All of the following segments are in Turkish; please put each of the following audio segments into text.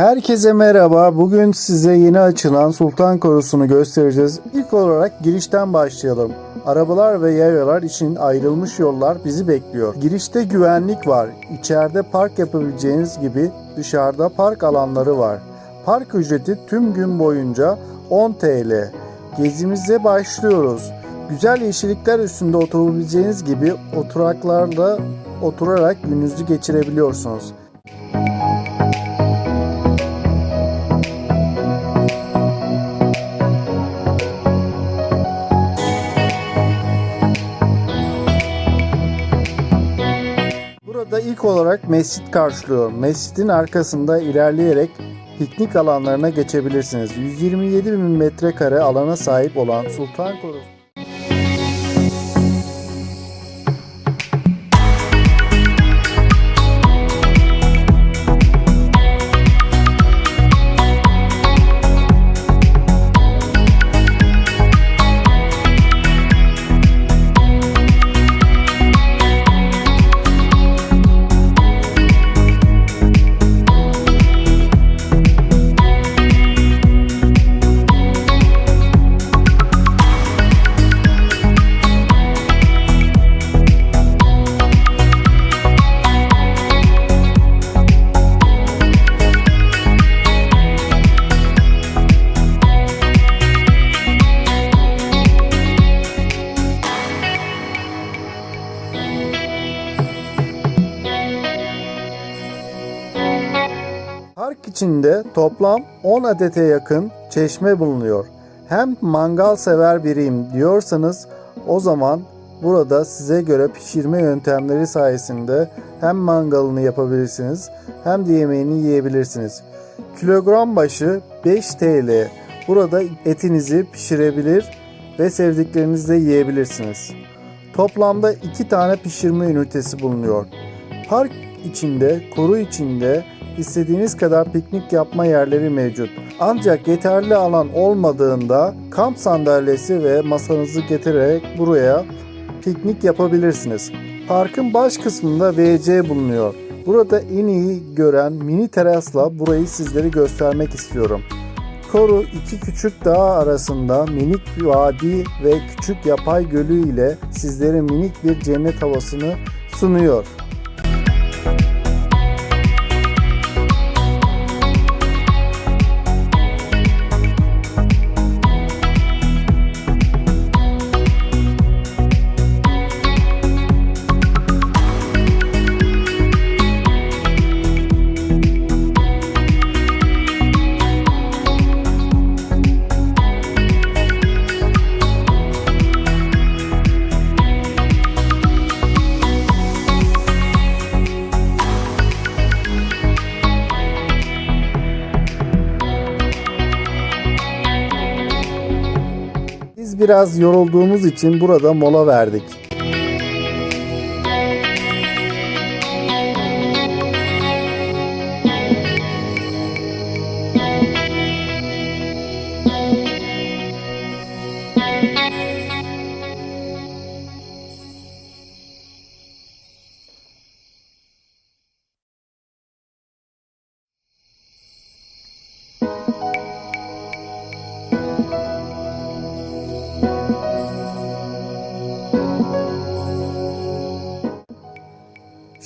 Herkese merhaba. Bugün size yeni açılan Sultan Korusu'nu göstereceğiz. İlk olarak girişten başlayalım. Arabalar ve yayalar için ayrılmış yollar bizi bekliyor. Girişte güvenlik var. İçeride park yapabileceğiniz gibi dışarıda park alanları var. Park ücreti tüm gün boyunca 10 TL. Gezimize başlıyoruz. Güzel yeşillikler üstünde oturabileceğiniz gibi oturaklarda oturarak gününüzü geçirebiliyorsunuz. Olarak mescit karşılıyor. Mescidin arkasında ilerleyerek piknik alanlarına geçebilirsiniz. 127 bin metrekare alana sahip olan Sultan Korusu. Park içinde toplam 10 adete yakın çeşme bulunuyor. Hem mangal sever biriyim diyorsanız o zaman burada size göre pişirme yöntemleri sayesinde hem mangalını yapabilirsiniz hem de yemeğini yiyebilirsiniz. Kilogram başı 5 TL. Burada etinizi pişirebilir ve sevdiklerinizle yiyebilirsiniz. Toplamda 2 tane pişirme ünitesi bulunuyor. Park içinde, koru içinde istediğiniz kadar piknik yapma yerleri mevcut. Ancak yeterli alan olmadığında kamp sandalyesi ve masanızı getirerek buraya piknik yapabilirsiniz. Parkın baş kısmında WC bulunuyor. Burada en iyi gören mini terasla burayı sizlere göstermek istiyorum. Koru iki küçük dağ arasında minik bir vadi ve küçük yapay gölü ile sizlere minik bir cennet havasını sunuyor. Biraz yorulduğumuz için burada mola verdik.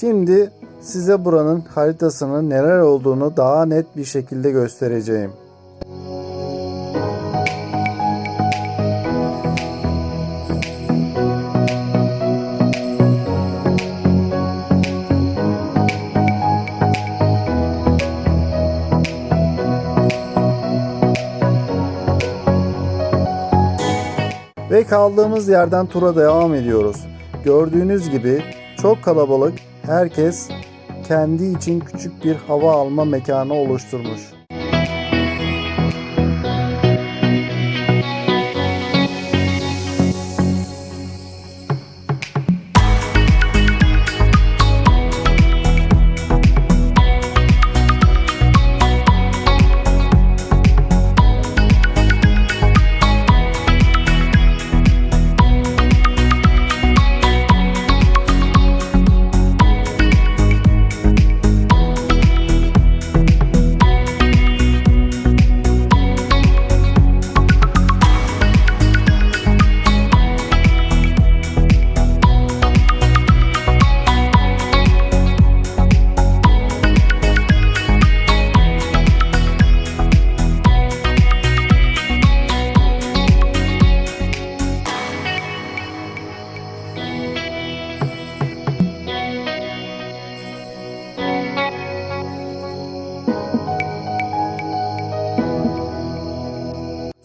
Şimdi size buranın haritasının neler olduğunu daha net bir şekilde göstereceğim. Ve kaldığımız yerden tura devam ediyoruz. Gördüğünüz gibi çok kalabalık, herkes kendi için küçük bir hava alma mekanı oluşturmuş.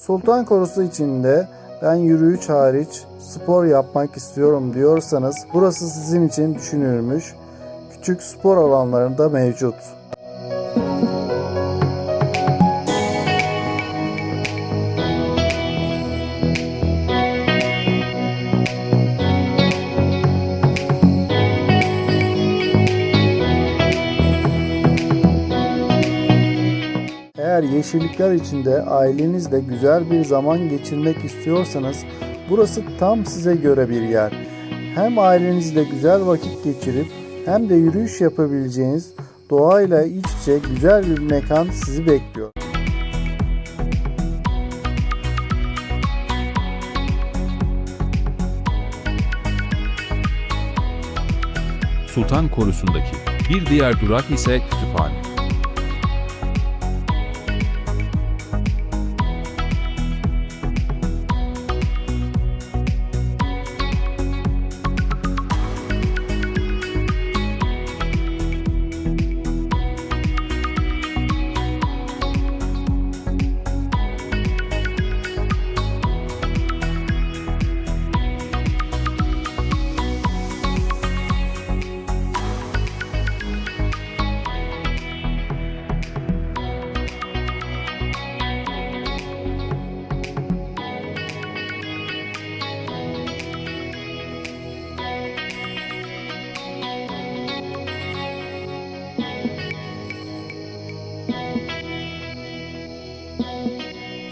Sultan Korusu içinde ben yürüyüş hariç spor yapmak istiyorum diyorsanız burası sizin için düşünülmüş. Küçük spor alanlarında mevcut. Yeşillikler içinde ailenizle güzel bir zaman geçirmek istiyorsanız burası tam size göre bir yer. Hem ailenizle güzel vakit geçirip hem de yürüyüş yapabileceğiniz doğayla iç içe güzel bir mekan sizi bekliyor. Sultan Korusu'ndaki bir diğer durak ise kütüphane.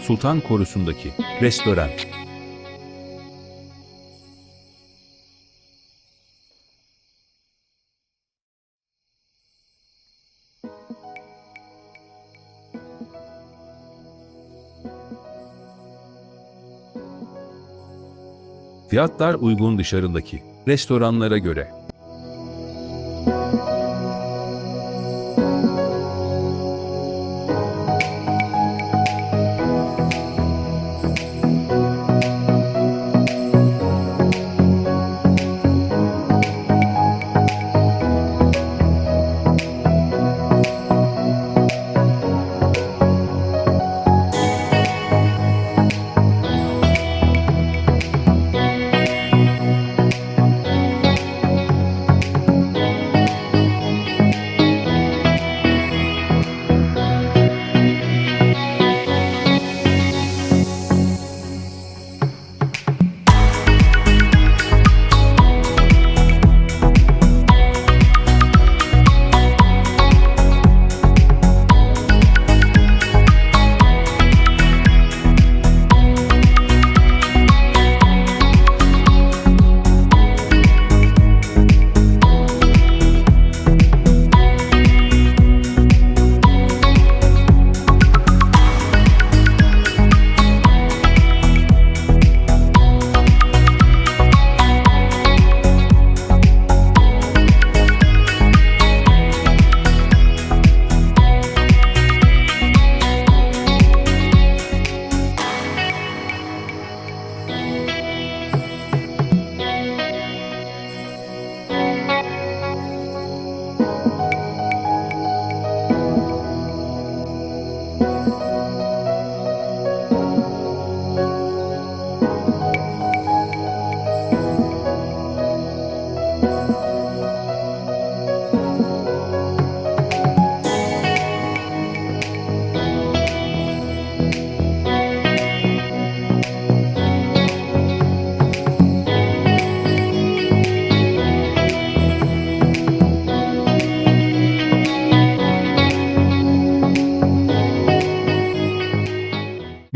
Sultan Korusu'ndaki restoran. Fiyatlar uygun dışarıdaki restoranlara göre.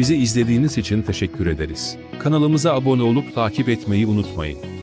Bizi izlediğiniz için teşekkür ederiz. Kanalımıza abone olup takip etmeyi unutmayın.